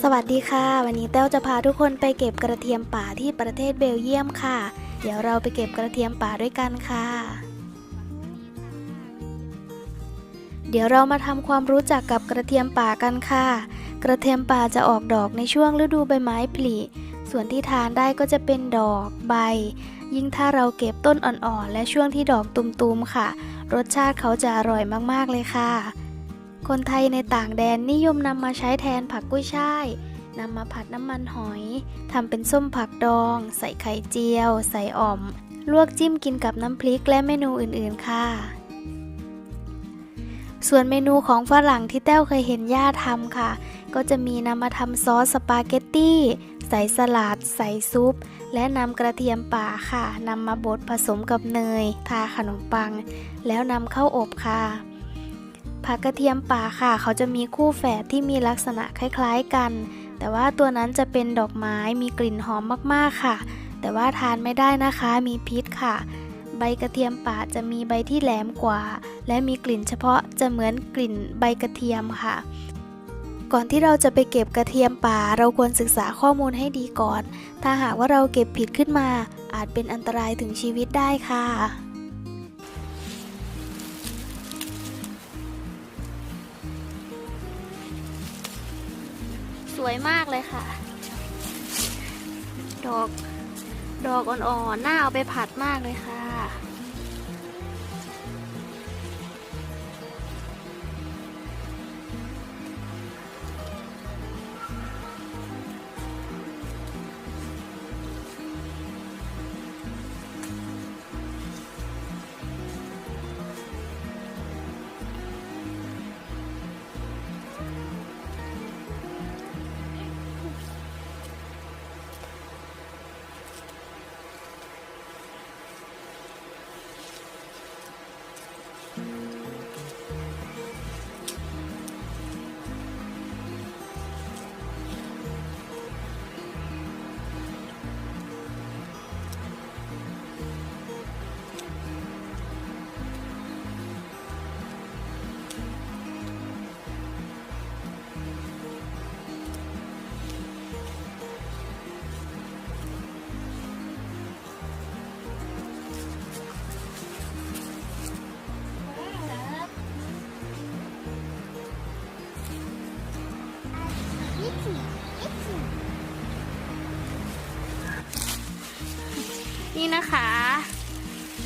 สวัสดีค่ะ วันนี้แต้วจะพาทุกคนไปเก็บกระเทียมป่าที่ประเทศเบลเยียมค่ะ เดี๋ยวเราไปเก็บกระเทียมป่าด้วยกันค่ะ เดี๋ยวเรามาทำความรู้จักกับกระเทียมป่ากันค่ะ กระเทียมป่าจะออกดอกในช่วงฤดูใบไม้ผลิส่วนที่ทานได้ก็จะเป็นดอกใบ ยิ่งถ้าเราเก็บต้นอ่อนๆ และช่วงที่ดอกตุมๆค่ะ รสชาติเขาจะอร่อยมากๆเลยค่ะ คนไทยในต่างแดนนิยมนำมาใช้แทนผักกุ้ยช่ายนำมาผัดน้ำมันหอยทำเป็นส้มผักดอง ใส่ไข่เจียว ใส่อ่อม ลวกจิ้มกินกับน้ำพริกและเมนูอื่นๆค่ะ ส่วนเมนูของฝรั่งที่แต้วเคยเห็นย่าทำค่ะ ก็จะมีนำมาทำซอสสปาเกตตี้ ใส่สลัด ใส่ซุป และนำกระเทียมป่าค่ะนำมาบดผสมกับเนย ทาขนมปัง แล้วนำเข้าอบค่ะ ผักกระเทียมป่าค่ะ เขาจะมีคู่แฝดที่มีลักษณะคล้ายๆกัน แต่ว่าตัวนั้นจะเป็นดอกไม้มีกลิ่นหอมมากๆค่ะ แต่ว่าทานไม่ได้นะคะมีพิษค่ะ ใบกระเทียมป่าจะมีใบที่แหลมกว่า และมีกลิ่นเฉพาะจะเหมือนกลิ่นใบกระเทียมค่ะก่อนที่เราจะไปเก็บกระเทียมป่า เราควรศึกษาข้อมูลให้ดีก่อน ถ้าหากว่าเราเก็บผิดขึ้นมา อาจเป็นอันตรายถึงชีวิตได้ค่ะ วยมากเลยค่ะ ดอก ดอกอ่อนๆ น่าเอาไปผัดมากเลยค่ะ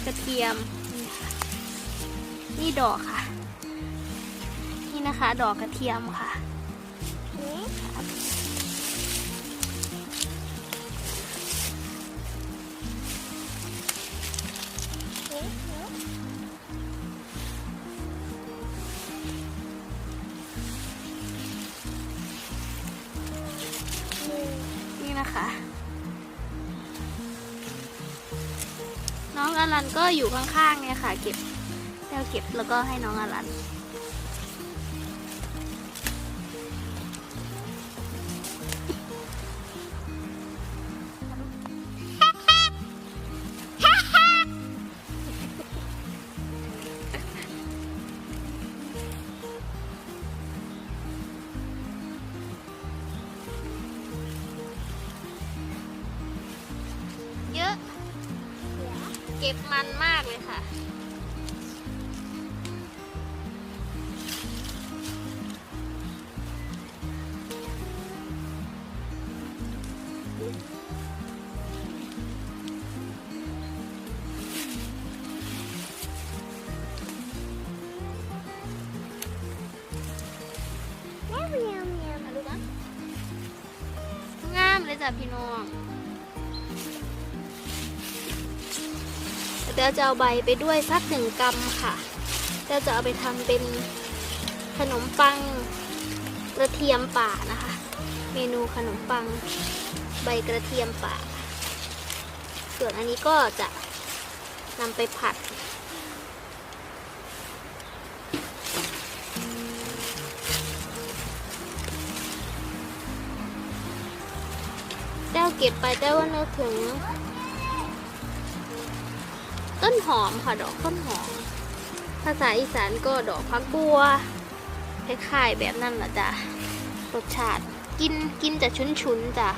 กระเทียมนี่ค่ะนี่ดอกค่ะ นี่นะคะ ดอกกระเทียมค่ะนี่นะคะ น้องอลันก็อยู่ข้างๆเนี่ยค่ะ เก็บแล้วเก็บแล้วก็ให้น้องอลัน เก็บมันมากเลยค่ะ งามเลยจ้ะพี่น้อง เดี๋ยวจะเอาใบไปด้วยสักหนึ่งกำค่ะเดี๋ยวจะเอาไปทำเป็นขนมปังกระเทียมป่านะคะ เมนูขนมปังใบกระเทียมป่า ส่วนอันนี้ก็จะนำไปผัดแต้วเก็บไปแต้วว่านึกถึง ต้นหอมค่ะดอกต้นหอม ภาษาอีสานก็ดอกพักบัวคล้ายๆแบบนั้นแหละจ้ะรสชาติกินกินจะชุนๆจ้ะ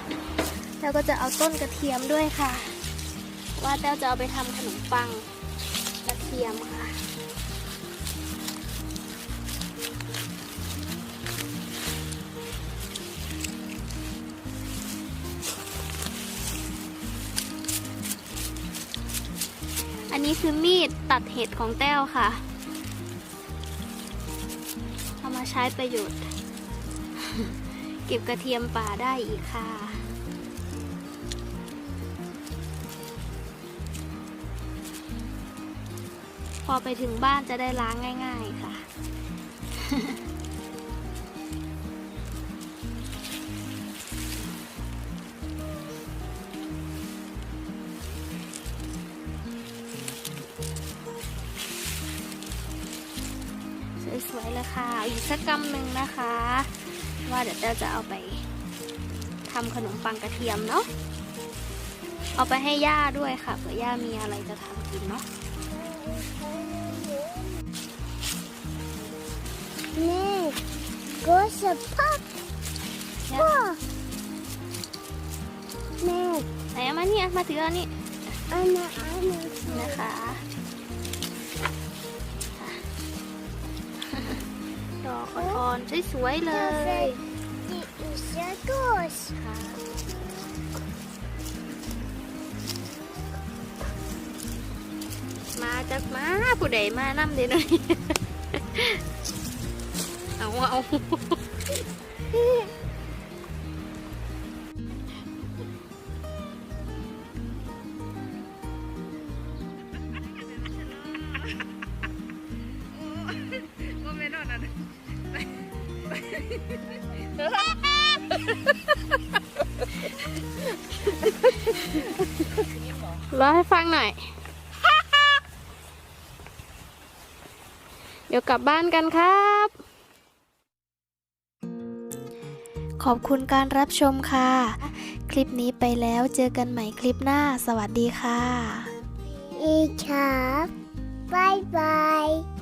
แล้วก็จะเอาต้นกระเทียมด้วยค่ะ ว่าแต้วจะเอาไปทำขนมปังกระเทียมค่ะ อันนี้คือมีดตัดเห็ดของแต้วค่ะเอามาใช้ประโยชน์ เก็บกระเทียมป่าได้อีกค่ะ พอไปถึงบ้านจะได้ล้างง่าย ๆค่ะ วยๆเลยค่ะเอาอีกสักกำหนึ่งนะคะ ว่าเดี๋ยวเราจะเอาไปทำขนมปังกระเทียมเนาะเอาไปให้ย่าด้วยค่ะเผื่อย่ามีอะไรจะทำกินเนาะ Nee, große Pack. เนี่ย Oh. Nee, ไหนเอามาเนี่ยมาถืออันนี้ eine, eine. นะคะ ดอกอ่อนๆสวยๆเลยมาจากมาผู้ใดมานำเด้น่อยเอาเอา ร้องให้ฟังหน่อย เดี๋ยวกลับบ้านกันครับ ขอบคุณการรับชมค่ะ คลิปนี้ไปแล้วเจอกันใหม่คลิปหน้า สวัสดีค่ะ Ich hab. Bye bye.